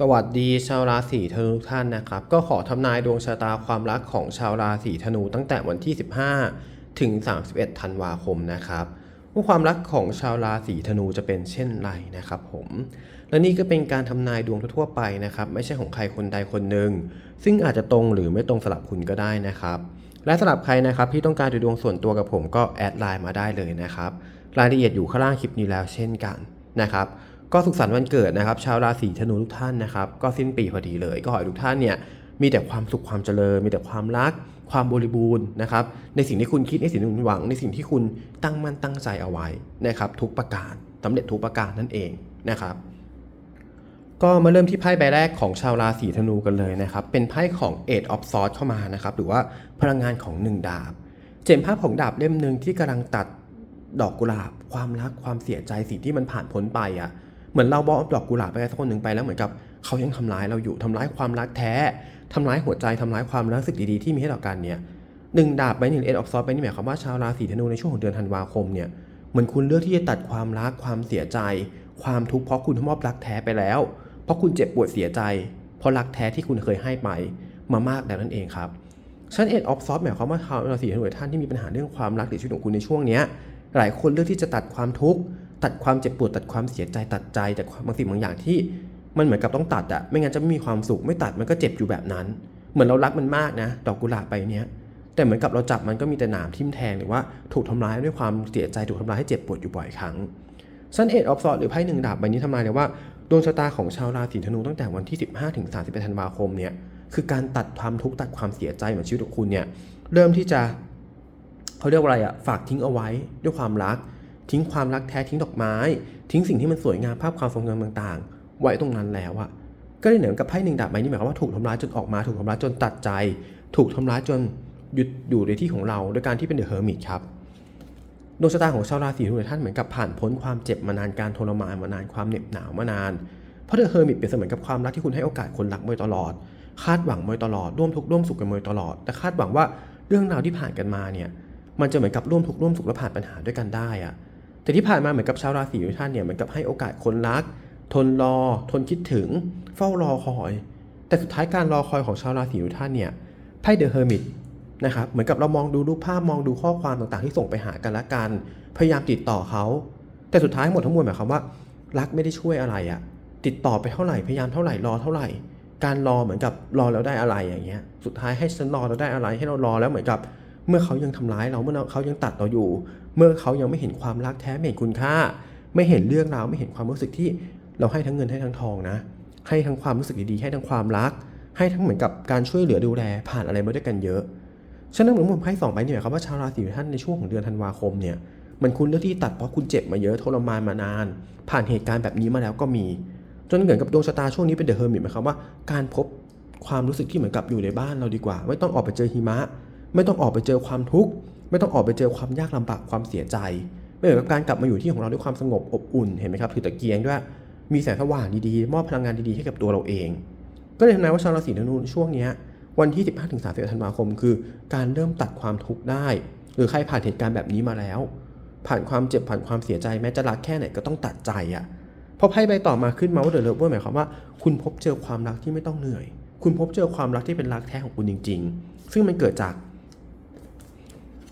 สวัสดีชาวราศีธนูทุกท่านนะครับ ก็ขอทำนายดวงชะตาความรักของชาวราศีธนูตั้งแต่วันที่ 15 ถึง 31 ธันวาคมนะครับว่าความรักของชาวราศีธนูจะเป็นเช่นไรนะครับผมและนี่ก็เป็นการทำนายดวงทั่วไปนะครับ ไม่ใช่ของใครคนใดคนหนึ่งซึ่งอาจจะตรงหรือไม่ตรงสลับคุณก็ได้นะครับ และสำหรับใครนะครับที่ต้องการดูดวงส่วนตัวกับผมก็แอดไลน์มาได้เลยนะครับ รายละเอียดอยู่ข้างล่างคลิปนี้แล้วเช่นกันนะครับ ก็สุขสันต์วันเกิดนะครับ ชาวราศีธนูทุกท่านนะครับ ก็สิ้นปีพอดีเลย ก็ขอให้ทุกท่านเนี่ยมีแต่ความสุขความเจริญ มีแต่ความรัก ความบริบูรณ์นะครับ ในสิ่งที่คุณคิดในสิ่งที่คุณหวัง ในสิ่งที่คุณตั้งมั่นตั้งใจเอาไว้นะครับ ทุกประการสำเร็จทุกประการนั่นเองนะครับ ก็มาเริ่มที่ไพ่ใบแรกของชาวราศีธนูกันเลยนะครับ เป็นไพ่ของ Eight of Swords เข้ามานะครับ หรือว่าพลังงานของหนึ่งดาบ เจมภาพของดาบเล่มหนึ่งที่กำลังตัดดอกกุหลาบ ความรักความเสียใจสิ่งที่มันผ่านพ้นไปอะ่ะ เหมือนเราบอกดอกกุหลาบไปสักคนหนึ่งไปแล้วเหมือนกับเขายังทำร้ายเราอยู่ทำร้ายความรักแท้ทำร้ายหัวใจทำร้ายความรู้สึกดีๆที่มีให้ต่อกันเนี่ยหนึ่งดาบใบหนึ่งเอ็ดออฟซอฟใบนี้หมายความว่าชาวราศีธนูในช่วงของเดือนธันวาคมเนี่ยเหมือนคุณเลือกที่จะตัดความรักความเสียใจ ความทุกข์เพราะคุณมอบรักแท้ไปแล้ว เพราะคุณเจ็บปวดเสียใจ เพราะรักแท้ที่คุณเคยให้ไปมามากแล้วนั่นเองครับชั้นเอ็ดออฟซอฟหมายความว่าชาวราศีธนูท่านที่มีปัญหาเรื่องความรักหรือชีวิตของคุณในช่วงเนี้ยหลายคนเลือกที่จะตัดความทุกข์ ตัดความเจ็บปวดตัดความเสียใจตัดใจจากบางสิ่งบางอย่างที่ มันเหมือนกับต้องตัดอะไม่งั้นจะไม่มีความสุขไม่ตัดมันก็เจ็บอยู่แบบนั้น เหมือนเรารักมันมากนะ ดอกกุหลาบใบเนี้ยแต่เหมือนกับเราจับมันก็มีแต่หนามทิ่มแทงหรือว่าถูกทำร้ายด้วยความเสียใจถูกทำร้ายให้เจ็บปวดอยู่บ่อยครั้งซันเอ็ดออฟซอดหรือไพ่หนึ่งดาบใบนี้ทำนายเลยว่าดวงชะตาของชาวราศีธนูตั้งแต่วันที่ 15ถึง31ธันวาคมเนี่ยคือการตัดความทุกข์ตัดความเสียใจเหมือนชีวิตของคุณเนี่ยเริ่มที่จะเขาเรียกว่าอะไรอะฝากทิ้งเอาไว้ด้วยความรัก ทิ้งความรักแท้ทิ้งดอกไม้ ทิ้งสิ่งที่มันสวยงามภาพความทรงจำต่างๆ ไว้ตรงนั้นแล้วอะก็เลยเหมือนกับไพ่หนึ่งดาบใบนี้หมายความว่าถูกทำร้ายจนออกมาถูกทำร้ายจนตัดใจ ถูกทำร้ายจนหยุดอยู่ในที่ของเราโดยการที่เป็นเดอะเฮอร์มิตครับดวงชะตาของชาวราศีธนูท่านเหมือนกับผ่านพ้นความเจ็บมานานการทรมานมานานความเหน็บหนาวมานานเพราะเดอะเฮอร์มิตเปรียบเสมือนกับความรักที่คุณให้โอกาสคนรักมาโดยตลอด คาดหวังมาโดยตลอดร่วมทุกข์ร่วมสุขกันมาโดยตลอด แต่คาดหวังว่าเรื่องราวที่ผ่านกันมาเนี่ยมันจะเหมือนกับร่วมทุกข์ร่วมสุขและผ่านปัญหาด้วยกันได้อะ แต่ที่ผ่านมาเหมือนกับชาวราศีทุกท่านเนี่ยเหมือนกับให้โอกาสคนรัก ทนรอ ทนคิดถึง เฝ้ารอคอย แต่สุดท้ายการรอคอยของชาวราศีทุกท่านเนี่ยไพ่เดอะเฮอร์มิตนะครับเหมือนกับเรามองดูรูปภาพมองดูข้อความต่างๆ ที่ส่งไปหากันละกัน พยายามติดต่อเขาแต่สุดท้ายหมดทั้งมวลหมายความว่า รักไม่ได้ช่วยอะไรอะติดต่อไปเท่าไหร่พยายามเท่าไหร่รอเท่าไหร่ การรอเหมือนกับรอแล้วได้อะไรอย่างเงี้ยสุดท้ายให้ฉันรอแล้วได้อะไร ให้เรารอแล้วเหมือนกับ เมื่อเขายังทำร้ายเราเมื่อเขายังตัดเราอยู่ เมื่อเขายังไม่เห็นความรักแท้ไม่เห็นคุณค่า ไม่เห็นเรื่องราวไม่เห็นความรู้สึกที่เราให้ทั้งเงินให้ทั้งทองนะ ให้ทั้งความรู้สึกดีๆให้ทั้งความรัก ให้ทั้งเหมือนกับการช่วยเหลือดูแลผ่านอะไรมาด้วยกันเยอะฉะนั้นเหมือนผมไพ่สองใบเนี่ยหมายความว่าชาวราศีท่านในช่วงของเดือนธันวาคมเนี่ยมันคุณเลือกที่ตัดเพราะคุณเจ็บมาเยอะทรมานมานาน ผ่านเหตุการณ์แบบนี้มาแล้วก็มี จนเหมือนกับดวงชะตาช่วงนี้เป็นเดอะเฮอร์มิตหมายความว่าการพบความรู้สึกที่เหมือนกับอยู่ในบ้านเราดีกว่า ไม่ต้องออกไปเจอหิมะ ไม่ต้องออกไปเจอความทุกข์ ไม่ต้องออกไปเจอความยากลำบากความเสียใจ ไม่เหมือนกับการกลับมาอยู่ที่ของเราด้วยความสงบอบอุ่นเห็นไหมครับถือตะเกียงด้วยมีแสงสว่างดีๆ มอบพลังงานดีๆให้กับตัวเราเอง ก็เลยทำนายว่าชาวราศีธนูช่วงนี้วันที่ 15-31ธันวาคม คือ การเริ่มตัดความทุกข์ได้ หรือใครผ่านเหตุการณ์แบบนี้มาแล้ว ผ่านความเจ็บผ่านความเสียใจแม้จะรักแค่ไหนก็ต้องตัดใจอะ่ะพอไพ่ใบต่อมาขึ้นมาว่าเดอะเลิฟเวอร์หมายความว่าคุณพบเจอความรักที่ไม่ต้องเหนื่อย คุณพบเจอความรักที่เป็นรักแท้ของคุณจริง ๆ ซึ่งมันเกิดจาก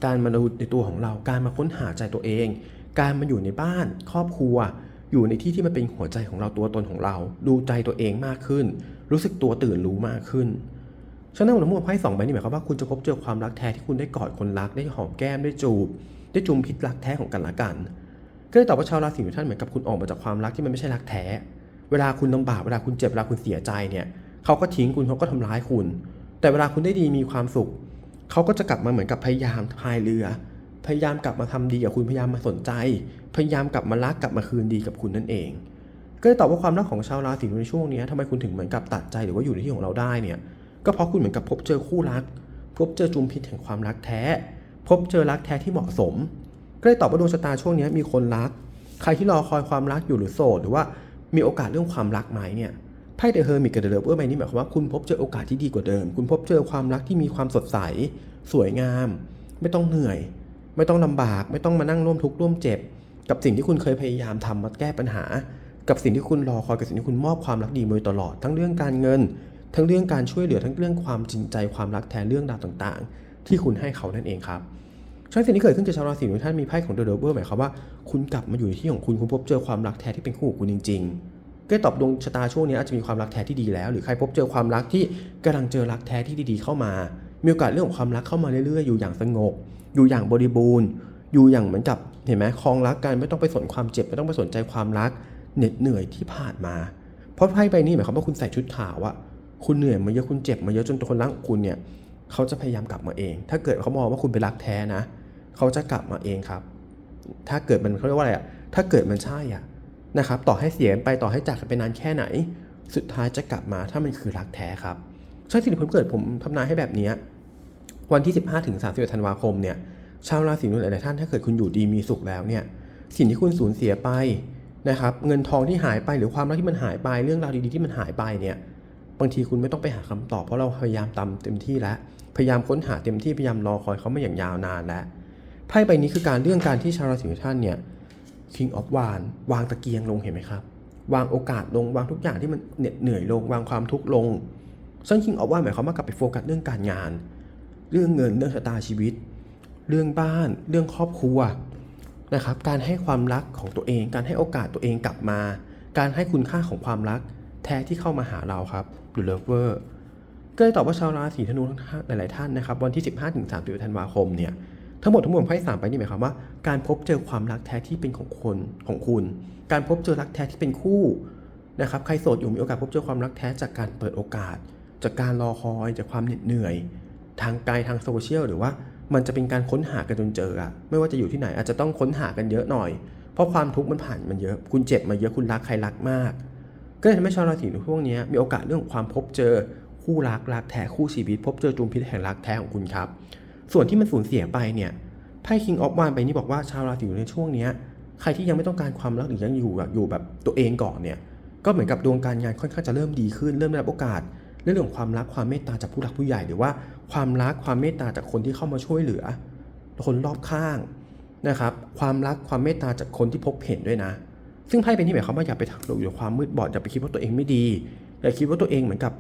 การมาดูในตัวของเรา การมาค้นหาใจตัวเอง การมาอยู่ในบ้าน ครอบครัว อยู่ในที่ที่มันเป็นหัวใจของเราตัวตนของเรา ดูใจตัวเองมากขึ้น รู้สึกตัวตื่นรู้มากขึ้นฉะนั้นผมมอไพ่สองใบนี้หมายความว่าคุณจะพบเจอความรักแท้ที่คุณได้กอดคนรักได้หอมแก้มได้จูบ ได้จุมพิษรักแท้ของกันและกัน ก็เลยตอบว่าชาวราศีของท่านเหมือนกับคุณออกมาจากความรักที่มันไม่ใช่รักแท้ เวลาคุณลำบากเวลาคุณเจ็บเวลาคุณเสียใจเนี่ยเขาก็ทิ้งคุณเขาก็ทำร้ายคุณ แต่เวลาคุณได้ดีมีความสุข เขาก็จะกลับมาเหมือนกับพยายามพายเรือ พยายามกลับมาทำดีกับคุณพยายามมาสนใจ พยายามกลับมารักกลับมาคืนดีกับคุณนั่นเอง ก็เลยตอบว่าความรักของชาวราศีในช่วงนี้ทำไมคุณถึงเหมือนกับตัดใจหรือว่าอยู่ในที่ของเราได้เนี่ยก็เพราะคุณเหมือนกับพบเจอคู่รัก พบเจอจุมพิษแห่งความรักแท้ พบเจอรักแท้ที่เหมาะสม ก็เลยตอบว่าดวงชะตาช่วงนี้มีคนรัก ใครที่รอคอยความรักอยู่หรือโสดหรือว่ามีโอกาสเรื่องความรักไหมเนี่ย ไพ่เดอะเฮอร์มิตกับเดอะเลิฟเวอร์ใบนี้หมายความว่าคุณพบเจอโอกาสที่ดีกว่าเดิม คุณพบเจอความรักที่มีความสดใส สวยงาม ไม่ต้องเหนื่อย ไม่ต้องลำบาก ไม่ต้องมานั่งร่วมทุกข์ร่วมเจ็บ กับสิ่งที่คุณเคยพยายามทำมาแก้ปัญหา กับสิ่งที่คุณรอคอยกับสิ่งที่คุณมอบความรักดีมาตลอด ทั้งเรื่องการเงิน ทั้งเรื่องการช่วยเหลือ ทั้งเรื่องความจริงใจ ความรักแทนเรื่องราวต่างๆ ที่คุณให้เขานั่นเองครับฉะนั้นสิ่งที่เกิดขึ้นกับชาวราศีของท่านมีไพ่ของ The Devil หมายความว่าคุณกลับมาอยู่ในที่ของคุณคุณพบเจอความรักแท้ที่เป็นคู่ของคุณจริง ๆ ก็ตอบดวงชะตาช่วงนี้อาจจะมีความรักแท้ที่ดีแล้ว หรือใครพบเจอความรักที่กำลังเจอรักแท้ที่ดีๆเข้ามา มีโอกาสเรื่องของความรักเข้ามาเรื่อยๆ อยู่อย่างสงบ อยู่อย่างบริบูรณ์ อยู่อย่างเหมือนกับเห็นไหมคลองรักกันไม่ต้องไปสนความเจ็บไม่ต้องไปสนใจความรักเหน็ดเหนื่อยที่ผ่านมา เพราะไพ่ใบนี้หมายความว่าคุณใส่ชุดขาวอะคุณเหนื่อยมาเยอะคุณเจ็บมาเยอะจนตัวคนรักคุณเนี่ยเขาจะพยายามกลับมาเอง ถ้าเกิดเขามองว่าคุณเป็นรักแท้นะ เขาจะกลับมาเองครับ ถ้าเกิดมันเขาเรียกว่าอะไรอะถ้าเกิดมันใช่อะ นะครับต่อให้เสียไปต่อให้จากกันไปนานแค่ไหน สุดท้ายจะกลับมาถ้ามันคือรักแท้ครับใช่สิ่งที่ผมเกิดผมทำนายให้แบบนี้วันที่ 15ถึง31ธันวาคมเนี่ยชาวราศีนุ่นหลายๆท่านถ้าเกิดคุณอยู่ดีมีสุขแล้วเนี่ยสิ่งที่คุณสูญเสียไปนะครับเงินทองที่หายไปหรือความรักที่มันหายไปเรื่องราวดีๆที่มันหายไปเนี่ยบางทีคุณไม่ต้องไปหาคำตอบเพราะเราพยายามตามเต็มที่แล้วพยายามค้นหาเต็มที่พยายามรอคอยเขามาอย่างยาวนานแล้วไพ่ใบนี้คือการเรื่องการที่ชาวราศีของท่านเนี่ย King of w a n วางตะเกียงลงเห็นไหมครับ วางโอกาสลงวางทุกอย่างที่มันเหน็ดเหนื่อยลงวางความทุกข์ลง ซึ่ง King of w a n หมายความว่ากลับไปโฟกัสเรื่องการงาน เรื่องเงินเรื่องชะตาชีวิต เรื่องบ้าน เรื่องครอบครัวนะครับการให้ความรักของตัวเอง การให้โอกาสตัวเองกลับมา การให้คุณค่าของความรักแท้ที่เข้ามาหาเราครับหรือ lover ก็เลยตอบว่าชาวราศีธนูทั้งท่านหลายท่านนะครับ วันที่ 15ถึง30ธันวาคมเนี่ย ทั้งหมดทั้งมวลไพ่สามไปนี่หมายความว่า การพบเจอความรักแท้ที่เป็นของคนของคุณ การพบเจอรักแท้ที่เป็นคู่นะครับใครโสดอยู่มีโอกาสพบเจอความรักแท้จากการเปิดโอกาส จากการรอคอยจากความเหน็ดเหนื่อย ทางไกลทางโซเชียลหรือว่ามันจะเป็นการค้นหากันจนเจออะไม่ว่าจะอยู่ที่ไหนอาจจะต้องค้นหากันเยอะหน่อย เพราะความทุกข์มันผ่านมันเยอะ คุณเจ็บมาเยอะคุณรักใครรักมาก ก็เลยทำให้ชาวราศีในช่วงนี้มีโอกาสเรื่องของความพบเจอคู่รักรักแท้คู่ชีวิต พบเจอจุมพิษแห่งรักแท้ของคุณครับ ส่วนที่มันสูญเสียไปเนี่ยไพ่ King of w a n ไปนี่บอกว่าชาวราศีอยู่ในช่วงเนี้ยใครที่ยังไม่ต้องการความรักหรือยังอยู่แบบอยู่แบบตัวเองก่อนเนี่ยก็เหมือนกับดวงการงานค่อนข้างจะเริ่มดีขึ้น เริ่มได้รับโอกาสเรื่องของความรักความเมตตาจากผู้หลักผู้ใหญ่หรือว่าความรักความเมตตาจากคนที่เข้ามาช่วยเหลือ คนรอบข้างนะครับความรักความเมตตาจากคนที่พบเห็นด้วยนะ ซึ่งไพ่เป็นที่หมายความว่าอย่าไปถักหลบอยู่ในความมืดบอดอย่าไปคิดว่าตัวเองไม่ดีอย่าคิดว่าตัวเองเหมือนกับ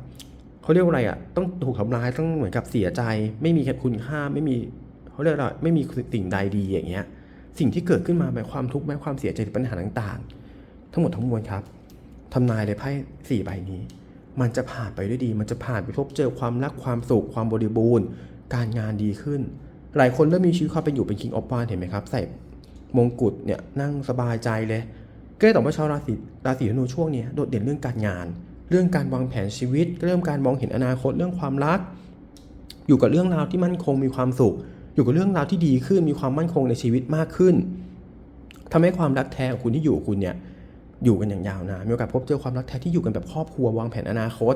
เขาเรียกว่าอะไรอะ ต้องถูกทำร้ายต้องเหมือนกับเสียใจ ไม่มีคุณค่าไม่มีเขาเรียกว่าไม่มีสิ่งใดดีอย่างเงี้ย สิ่งที่เกิดขึ้นมาแบบความทุกข์แม้ความเสียใจปัญหาต่าง ๆ ทั้งหมดทั้งมวลครับทำนายเลยไพ่สี่ใบนี้ มันจะผ่านไปด้วยดี มันจะผ่านไปพบเจอความรักความสุขความบริบูรณ์ การงานดีขึ้น หลายคนเริ่มมีชีวิตความเป็นอยู่เป็น King of w a n เห็นไหมครับใส่มงกุฎเนี่ยนั่งสบายใจเลยก็เลยตอบว่าชาวราศีราศีธนูช่วงนี้โดดเด่นเรื่องการงาน เรื่องการวางแผนชีวิต เริ่มการมองเห็นอนาคตเรื่องความรัก อยู่กับเรื่องราวที่มั่นคงมีความสุข อยู่กับเรื่องราวที่ดีขึ้นมีความมั่นคงในชีวิตมากขึ้นทำให้ความรักแท้ของคุณที่อยู่คุณเนี่ยอยู่กันอย่างยาวนานมีโอกาสพบเจอความรักแท้ที่อยู่กันแบบครอบครัววางแผนอนาคต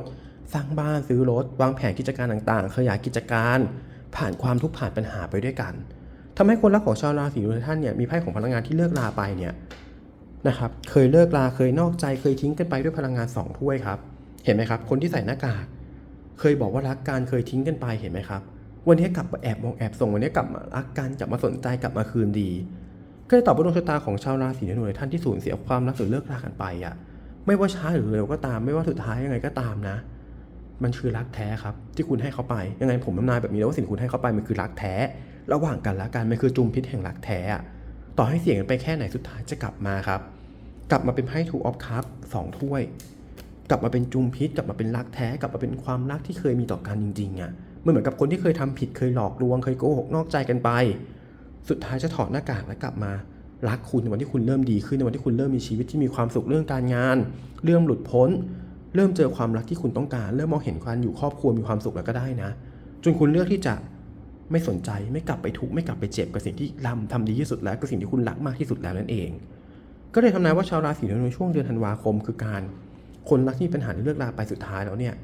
สร้างบ้านซื้อรถ วางแผนกิจการต่างๆขยายกิจการ ผ่านความทุกข์ผ่านปัญหาไปด้วยกันทำให้คนรักของชาวราศีตุลท่านเนี่ยมีไพ่ของพลังงานที่เลิกลาไปเนี่ย นะครับ เคยเลิกลาเคยนอกใจเคยทิ้งกันไปด้วยพลังงานสองถ้วยครับ เห็นไหมครับ คนที่ใส่หน้ากาก เคยบอกว่ารักกันเคยทิ้งกันไปเห็นไหมครับ วันนี้กลับมาแอบมองแอบส่งวันนี้กลับมารักกันกลับมาสนใจกลับมาคืนดีก็เลยตอบว่าดวงชะตาของชาวราศีธนูท่านที่สูญเสียความรักหรือเลิกรากันไปอะ ไม่ว่าช้าหรือเร็วก็ตาม ไม่ว่าสุดท้ายยังไงก็ตามนะ มันคือรักแท้ครับ ที่คุณให้เขาไป ยังไงผมทำนายแบบนี้แล้วว่าสิ่งที่คุณให้เขาไปมันคือรักแท้ ระหว่างกันและกันมันคือจุมพิษแห่งรักแท้อะ ต่อให้เสี่ยงกันไปแค่ไหนสุดท้ายจะกลับมาครับ กลับมาเป็นไพ่ทูออฟคัพสองถ้วย กลับมาเป็นจุมพิษ กลับมาเป็นรักแท้ กลับมาเป็นความรักที่เคยมีต่อกันจริงๆอะมันเหมือนกับคนที่เคยทำผิดเคยหลอกลวงเคยโกหกนอกใจกันไป สุดท้ายจะถอดหน้ากากและกลับมารักคุณในวันที่คุณเริ่มดีขึ้นในวันที่คุณเริ่มมีชีวิตที่มีความสุขเรื่องการงาน เริ่มหลุดพ้น เริ่มเจอความรักที่คุณต้องการ เริ่มมองเห็นการอยู่ครอบครัวมีความสุขแล้วก็ได้นะ จนคุณเลือกที่จะ ไม่สนใจไม่กลับไปทุกข์ไม่กลับไปเจ็บกับสิ่งที่ลำทำดีที่สุดแล้วกับสิ่งที่คุณรักมากที่สุดแล้วนั่นเอง ก็เลยทำนายว่าชาวราศีธนูในช่วงเดือนธันวาคม คือการ คนรักที่มีปัญหาที่เลิกลาไปสุดท้ายแล้วเนี่ย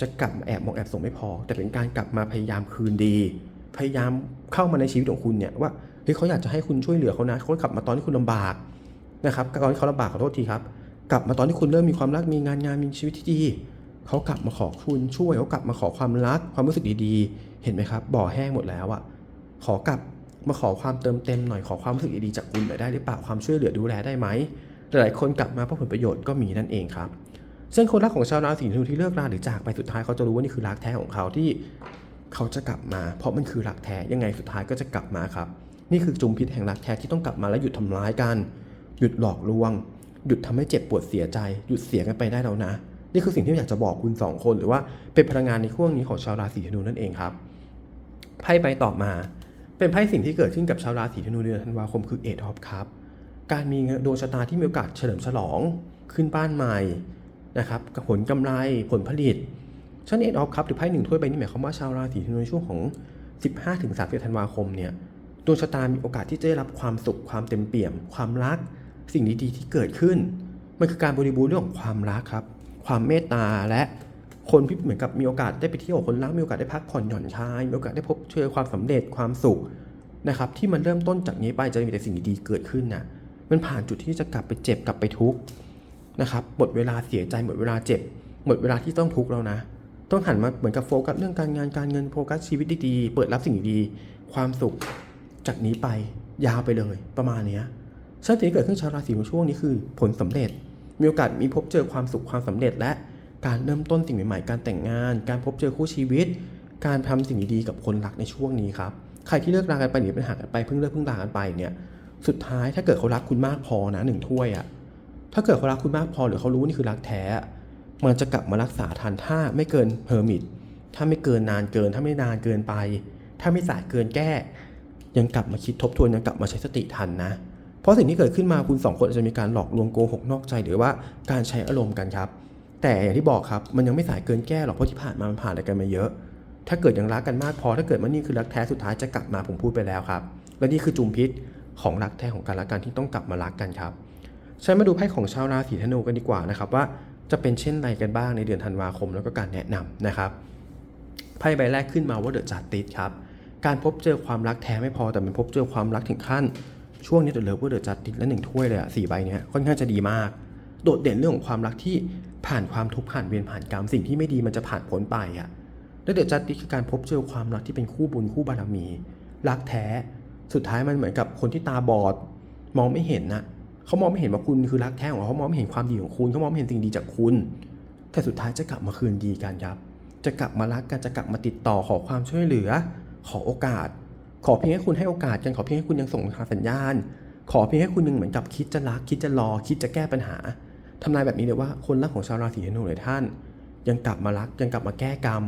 จะกลับมาแอบมองแอบส่งไม่พอ แต่เป็นการกลับมาพยายามคืนดี พยายามเข้ามาในชีวิตของคุณเนี่ยว่าเฮ้ยเขาอยากจะให้คุณช่วยเหลือเขานะเขากลับมาตอนที่คุณลำบากนะครับตอนที่เขาลำบากขอโทษทีครับ กลับมาตอนที่คุณเริ่มมีความรักมีงานงานมีชีวิตที่ดีเขากลับมาขอคุณช่วยเขากลับมาขอความรักความรู้สึกดีๆ เห็นไหมครับ บ่อแห้งหมดแล้วอะขอกลับมาขอความเติมเต็มหน่อยขอความรู้สึกดีๆจากคุณหน่อยได้หรือเปล่าความช่วยเหลือดูแลได้ไหมหลายคนกลับมาเพราะผลประโยชน์ก็มีนั่นเองครับซึ่งคนรักของชาวราศีธนูที่เลิกราหรือจากไปสุดท้ายเขาจะรู้ว่านี่คือรักแท้ของเขาที่เขาจะกลับมา เพราะมันคือรักแท้ยังไงสุดท้ายก็จะกลับมาครับ นี่คือจุมพิษแห่งรักแท้ที่ต้องกลับมาและหยุดทำร้ายกัน หยุดหลอกลวง หยุดทำให้เจ็บปวดเสียใจ หยุดเสียกันไปได้แล้วนะ นี่คือสิ่งที่อยากจะบอกคุณสองคน หรือว่าเป็นพลังงานในช่วงนี้ของชาวราศีธนูนั่นเองครับ ไพ่ใบต่อมา เป็นไพ่สิ่งที่เกิดขึ้นกับชาวราศีธนูเดือนธันวาคมคือเอทออฟครับการมีดวงชะตาที่มีโอกาสเฉลิมฉลองขึ้นบ้านใหม่นะครับกับผลกำไรผลผลิตชั้นเอทออฟครับหรือไพ่หนึ่งถ้วยใบนี้หมายความว่าชาวราศีธนูในช่วงของ 15ถึง30ธันวาคมเนี่ยดวงชะตามีโอกาสที่จะได้รับความสุขความเต็มเปี่ยม ความรัก สิ่งดีๆที่เกิดขึ้น มันคือการบริบูรณ์เรื่องของความรักครับ ความเมตตาและ คนที่เหมือนกับมีโอกาสได้ไปเที่ยวคนรักมีโอกาสได้พักผ่อนหย่อนคลายมีโอกาสได้พบเจอความสำเร็จความสุขนะครับที่มันเริ่มต้นจากนี้ไปจะมีแต่สิ่งดีๆเกิดขึ้นนะมันผ่านจุดที่จะกลับไปเจ็บกลับไปทุกข์นะครับหมดเวลาเสียใจหมดเวลาเจ็บ หมดเวลาที่ต้องทุกข์แล้วนะ ต้องหันมาเหมือนกับโฟกัสเรื่องการงานการเงินโฟกัสชีวิตดีๆเปิดรับสิ่งดีๆความสุขจากนี้ไปยาวไปเลยประมาณนี้ยชาติที่เกิดขึ้นชาวราศีในช่วงนี้คือผลสำเร็จ มีโอกาสมีพบเจอความสุขความสำเร็จและ การเริ่มต้นสิ่งใหม่ๆ การแต่งงาน การพบเจอคู่ชีวิต การทำสิ่งดีๆกับคนรักในช่วงนี้ครับ ใครที่เลิกรากันไปหรือเป็นห่างกันไปเพิ่งเลิกเพิ่งลากันไปเนี่ย สุดท้ายถ้าเกิดเขารักคุณมากพอนะหนึ่งถ้วยอะถ้าเกิดเขารักคุณมากพอหรือเขารู้นี่คือรักแท้ มันจะกลับมารักษาทันถ้าไม่เกินเฮอร์มิต ถ้าไม่เกินนานเกิน ถ้าไม่นานเกินไป ถ้าไม่สายเกินแก้ ยังกลับมาคิดทบทวนยังกลับมาใช้สติทันนะเพราะสิ่งที่เกิดขึ้นมาคุณสองคนอาจจะมีการหลอกลวงโกหกนอกใจหรือว่าการใช้อารมณ์กันครับ แต่อย่างที่บอกครับมันยังไม่สายเกินแก้หรอกเพราะที่ผ่านมามันผ่านอะไรกันมาเยอะ ถ้าเกิดยังรักกันมากพอถ้าเกิดว่านี่คือรักแท้สุดท้ายจะกลับมาผมพูดไปแล้วครับ และนี่คือจุมพิษของรักแท้ของการรักกันที่ต้องกลับมารักกันครับใช้มาดูไพ่ของชาวราศีธนูกันดีกว่านะครับว่าจะเป็นเช่นไรกันบ้างในเดือนธันวาคมแล้วก็การแนะนำนะครับไพ่ใบแรกขึ้นมาว่าเดอะจัดติดครับการพบเจอความรักแท้ไม่พอแต่มันพบเจอความรักถึงขั้น ช่วงนี้เดอะเลิฟว่าเดอะจัดติดและหนึ่งถ้วยเลยอะสี่ใบเนี้ยค่อนข้างจะดีมาก โดดเด่นเรื่องของความรักที่ผ่านความทุกข์ผ่านเวรผ่านกรรมสิ่งที่ไม่ดีมันจะผ่านพ้นไปอะและเดอะจัดติดคือการพบเจอความรักที่เป็นคู่บุญคู่บารมี รักแท้ สุดท้ายมันเหมือนกับคนที่ตาบอด มองไม่เห็นนะเขามองไม่เห็นว่าคุณคือรักแท้ของเขาเขามองไม่เห็นความดีของคุณเขามองไม่เห็นสิ่งดีจากคุณ แต่สุดท้ายจะกลับมาคืนดีกันครับ จะกลับมารักกันจะกลับมาติดต่อขอความช่วยเหลือ ขอโอกาส ขอเพียงให้คุณให้โอกาสกันขอเพียงให้คุณยังส่งทางสัญญาณ ขอเพียงให้คุณยังเหมือนกับคิดจะรักคิดจะรอคิดจะแก้ปัญหา ทำนายแบบนี้เลยว่าคนรักของชาวราศีธนูหลายท่าน ยังกลับมารักยังกลับมาแก้กรรม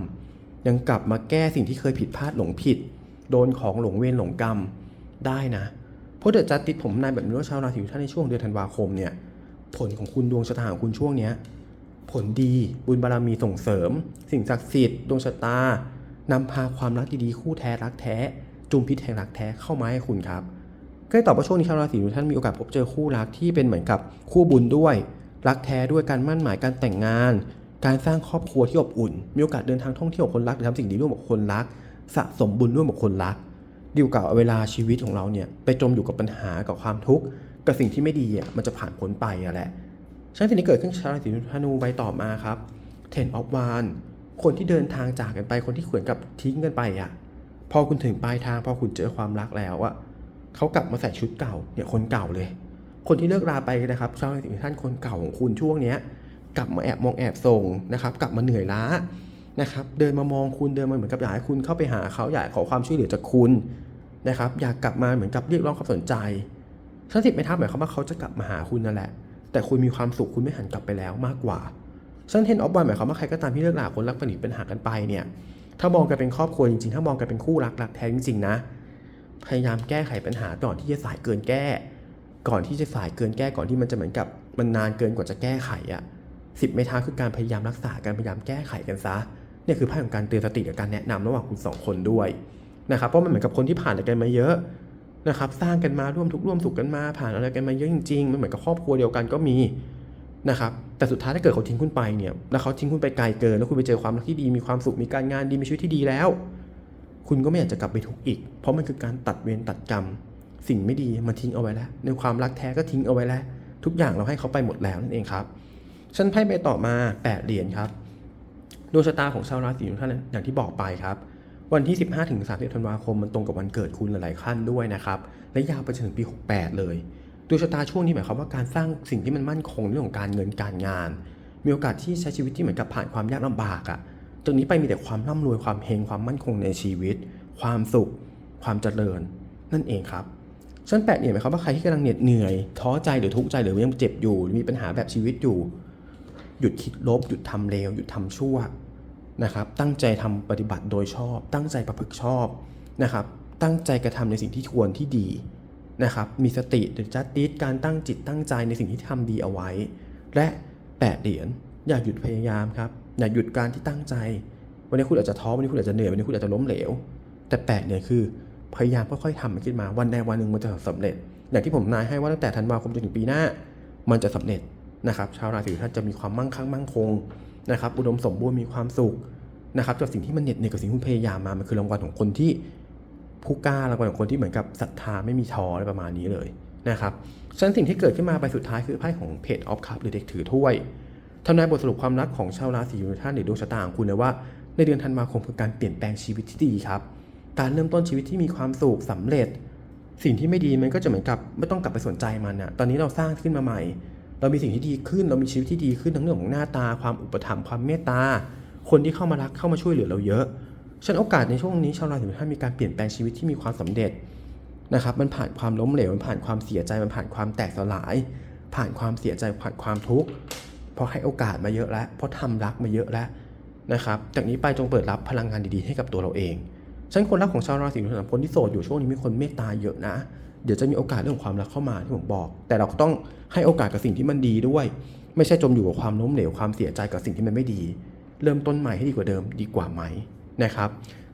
ยังกลับมาแก้สิ่งที่เคยผิดพลาดหลงผิด โดนของหลงเวรหลงกรรมได้นะเพราะเดี๋ยวจะติดผมนายแบบนี้ว่าชาวราศีท่านในช่วงเดือนธันวาคมเนี่ยผลของคุณดวงชะตาของคุณช่วงเนี้ยผลดีบุญบารมีส่งเสริม สิ่งศักดิ์สิทธิ์ดวงชะตานำพาความรักดีๆคู่แท้รักแท้ จุมพิษแห่งรักแท้เข้ามาให้คุณครับก็เลยตอบว่าช่วงนี้ชาวราศีท่านมีโอกาสพบเจอคู่รักที่เป็นเหมือนกับคู่บุญด้วย รักแท้ด้วยการมั่นหมายการแต่งงาน การสร้างครอบครัวที่อบอุ่น มีโอกาสเดินทางท่องเที่ยวคนรักหรือทำสิ่งดีร่วมกับคนรัก สะสมบุญร่วมกับคนรักดีกว่าเอาเวลาชีวิตของเราเนี่ยไปจมอยู่กับปัญหากับความทุกข์กับสิ่งที่ไม่ดีอะมันจะผ่านพ้นไปอะแหละฉะนั้นสิ่งที่เกิดขึ้นชาวราศีธนูใบต่อมาครับ Ten of w a n คนที่เดินทางจากกันไปคนที่ขวนกับทิ้งกันไปอะพอคุณถึงปลายทางพอคุณเจอความรักแล้วอะเขากลับมาใส่ชุดเก่าเนี่ยคนเก่าเลย คนที่เลิกราไปนะครับชาวราศีท่านคนเก่าของคุณช่วงเนี้ยกลับมาแอบมองแอบส่งนะครับกลับมาเหนื่อยล้านะครับเดินมามองคุณเดินมาเหมือนกับอยากให้คุณเข้าไปหาเขาอยากขอความช่วยเหลือจากคุณนะครับอยากกลับมาเหมือนกับเรียกร้องความสนใจทั้งสิบไม่ทับหมายความว่าเขาจะกลับมาหาคุณนั่นแหละ แต่คุณมีความสุขคุณไม่หันกลับไปแล้วมากกว่าซันเทนออฟวันหมายความว่าใครก็ตามที่เลิกราคนรักปณิเป็นหากันไปเนี่ยถ้ามองกันเป็นครอบครัวจริงๆ ถ้ามองกันเป็นคู่รักรักแท้จริงๆนะ พยายามแก้ไขปัญหาก่อนที่จะสายเกินแก้ ก่อนที่จะสายเกินแก้ก่อนที่มันจะเหมือนกับมันนานเกินกว่าจะแก้ไขอะสิบเมทาคือการพยายามรักษาการพยายามแก้ไขกันซะเนี่ยคือไพ่ของการเตือนสติกับการแนะนำระหว่างคุณสองคนด้วยนะครับเพราะมันเหมือนกับคนที่ผ่านอะไรกันมาเยอะนะครับสร้างกันมาร่วมทุกข์ร่วมสุขกันมาผ่านอะไรกันมาเยอะจริงๆมันเหมือนกับครอบครัวเดียวกันก็มีนะครับแต่สุดท้ายถ้าเกิดเขาทิ้งคุณไปเนี่ยแล้วเขาทิ้งคุณไปไกลเกินแล้วคุณไปเจอความรักที่ดีมีความสุขมีการงานดีมีชีวิตที่ดีแล้ว คุณก็ไม่อยากจะกลับไปทุกข์อีก เพราะมันคือการตัดเวรตัดกรรม สิ่งไม่ดีมันทิ้งเอาไว้แล้ว ในความรักแท้ก็ทิ้งเอาไว้แล้ว ทุกอย่างเราให้เขาไปหมดแล้วนั่นเองครับฉันไพ่ไปต่อมา8เหรียญครับดวงชะตาของชาวราศีทุกท่านอย่างที่บอกไปครับ วันที่ 15ถึง30ธันวาคมมันตรงกับวันเกิดคุณหลายๆขั้นด้วยนะครับและยาวไปจนถึงปี 68 เลยดวงชะตาช่วงนี้หมายความว่าการสร้างสิ่งที่มันมั่นคงเรื่องของการเงินการงาน มีโอกาสที่ใช้ชีวิตที่เหมือนกับผ่านความยากลำบากอะ่ะตรงนี้ไปมีแต่ความร่ำรวยความเฮงความมั่นคงในชีวิต ความสุข ความเจริญ นั่นเองครับ ชั้นแปดเนี่ยหมายความว่าใครที่กำลังเหน็ดเหนื่อยท้อใจหรือทุกข์ใจหรือยังเจ็บอยู่ มีปัญหาแบบชีวิตอยู่ หยุดคิดลบ หยุดทำเลวหยุดทำชั่วนะครับ ตั้งใจทำปฏิบัติโดยชอบ ตั้งใจประพฤติชอบนะครับ ตั้งใจกระทำในสิ่งที่ควรที่ดีนะครับ มีสติหรือจัดติดการตั้งจิตตั้งใจในสิ่งที่ทำดีเอาไว้ และแปดเหรียญอย่าหยุดพยายามครับอย่าหยุดการที่ตั้งใจ วันนี้คุณอาจจะท้อวันนี้คุณอาจจะเหนื่อยวันนี้คุณอาจจะล้มเหลว แต่แปดเนี่ยคือ พยายามค่อยๆทำมันขึ้นมาวันใดวันหนึ่งมันจะสำเร็จ อย่างที่ผมนายให้ว่าตั้งแต่ธันวาคมจนถึงปีหน้า มันจะสำเร็จนะครับ ชาวราศีท่านจะมีความมั่งคั่งมั่งคงนะครับ อุดมสมบูรณ์มีความสุขนะครับจากสิ่งที่มันเหน็ดเหนื่อยกับสิ่งที่คุณพยายามมามันคือรางวัลของคนที่ผู้กล้ารางวัลของคนที่เหมือนกับศรัทธาไม่มีท้ออะไรประมาณนี้เลยนะครับฉะนั้นสิ่งที่เกิดขึ้นมาไปสุดท้ายคือไพ่ของเพจออฟคัพหรือเด็กถือถ้วยทำนายบทสรุปความรักของชาวราศีทุกท่านหรือดวงชะตาของคุณเลยว่า ในเดือนธันวาคมคือการเปลี่ยนแปลงชีวิตที่ดีครับ การเริ่มต้นชีวิตที่มีความสุขสำเร็จ สิ่งที่ไม่ดีมันก็จะเหมือนกับไม่ต้องกลับไปสนใจมันอะตอนนี้เราสร้างขึ้นมาใหม่ เรามีสิ่งที่ดีขึ้น เรามีชีวิตที่ดีขึ้นทั้งเรื่องของหน้าตา ความอุปถัมภ์ความเมตตา คนที่เข้ามารักเข้ามาช่วยเหลือเราเยอะฉะนันโอกาสในช่วงนี้ชาวราศีทุกท่านมีการเปลี่ยนแปลงชีวิตที่มีความสำเร็จนะครับมันผ่านความล้มเหลวมันผ่านความเสียใจมันผ่านความแตกสลาย ผ่านความเสียใจผ่านความทุกข์เพราะให้โอกาสมาเยอะแล้วเพราะทำรักมาเยอะแล้วนะครับจากนี้ไปจงเปิดรับพลังงานดีๆให้กับตัวเราเอง ฉันคนรักของชาวราศีตุลสำหรับคนที่โสดอยู่ช่วงนี้มีคนเมตตาเยอะนะ เดี๋ยวจะมีโอกาสเรื่องความรักเข้ามาที่ผมบอก แต่เราก็ต้องให้โอกาสกับสิ่งที่มันดีด้วย ไม่ใช่จมอยู่กับความล้มเหลวความเสียใจกับสิ่งที่มันไม่ดี เริ่มต้นใหม่ให้ดีกว่าเดิมดีกว่าไหมนะครับ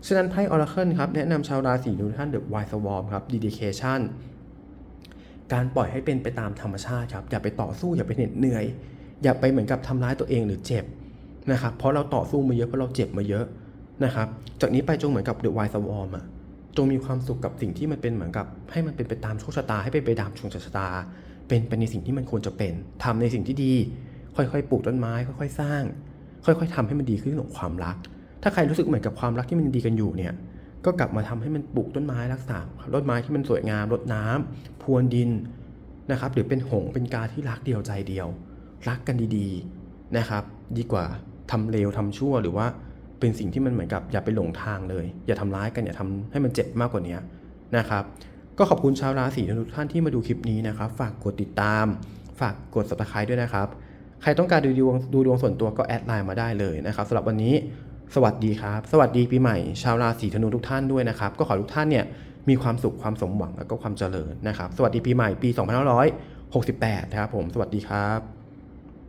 ฉะนั้นไพ่ออราเคิลครับแนะนำชาวราศีทุกท่านเดอะไวท์วอร์มครับ dedication การปล่อยให้เป็นไปตามธรรมชาติครับอย่าไปต่อสู้อย่าไปเหน็ดเหนื่อย อย่าไปเหมือนกับทำร้ายตัวเองหรือเจ็บนะครับเพราะเราต่อสู้มาเยอะเพราะเราเจ็บมาเยอะ นะครับ จากนี้ไปจงเหมือนกับเดอะไวท์สวอมอะจงมีความสุขกับสิ่งที่มันเป็นเหมือนกับ ให้มันเป็นไปตามโชคชะตาให้เป็นไปตามโชคชะตา เป็นไปในสิ่งที่มันควรจะเป็นทำในสิ่งที่ดี ค่อยๆ ปลูกต้นไม้ ค่อย ๆ สร้าง ค่อย ๆทำให้มันดีขึ้นของความรัก ถ้าใครรู้สึกเหมือนกับความรักที่มันดีกันอยู่เนี่ย ก็กลับมาทำให้มันปลูกต้นไม้รักษาต้นไม้ที่มันสวยงามรดน้ำพรวนดินนะครับ หรือเป็นหงส์เป็นกาที่รักเดียวใจเดียว รักกันดีๆนะครับ ดีกว่าทำเลวทำชั่วหรือว่า เป็นสิ่งที่มันเหมือนกับอย่าไปหลงทางเลย อย่าทำร้ายกันอย่าทำให้มันเจ็บมากกว่านี้นะครับ ก็ขอบคุณชาวราศีทุกท่านที่มาดูคลิปนี้นะครับ ฝากกดติดตาม ฝากกด subscribe ด้วยนะครับ ใครต้องการดูดวงดูดวงส่วนตัวก็แอดไลน์มาได้เลยนะครับสำหรับวันนี้สวัสดีครับ สวัสดีปีใหม่ ชาวราศีธนูทุกท่านด้วยนะครับ ก็ขอทุกท่านเนี่ยมีความสุขความสมหวังแล้วก็ความเจริญนะครับ สวัสดีปีใหม่ปี 2568 นะครับผม สวัสดีครับ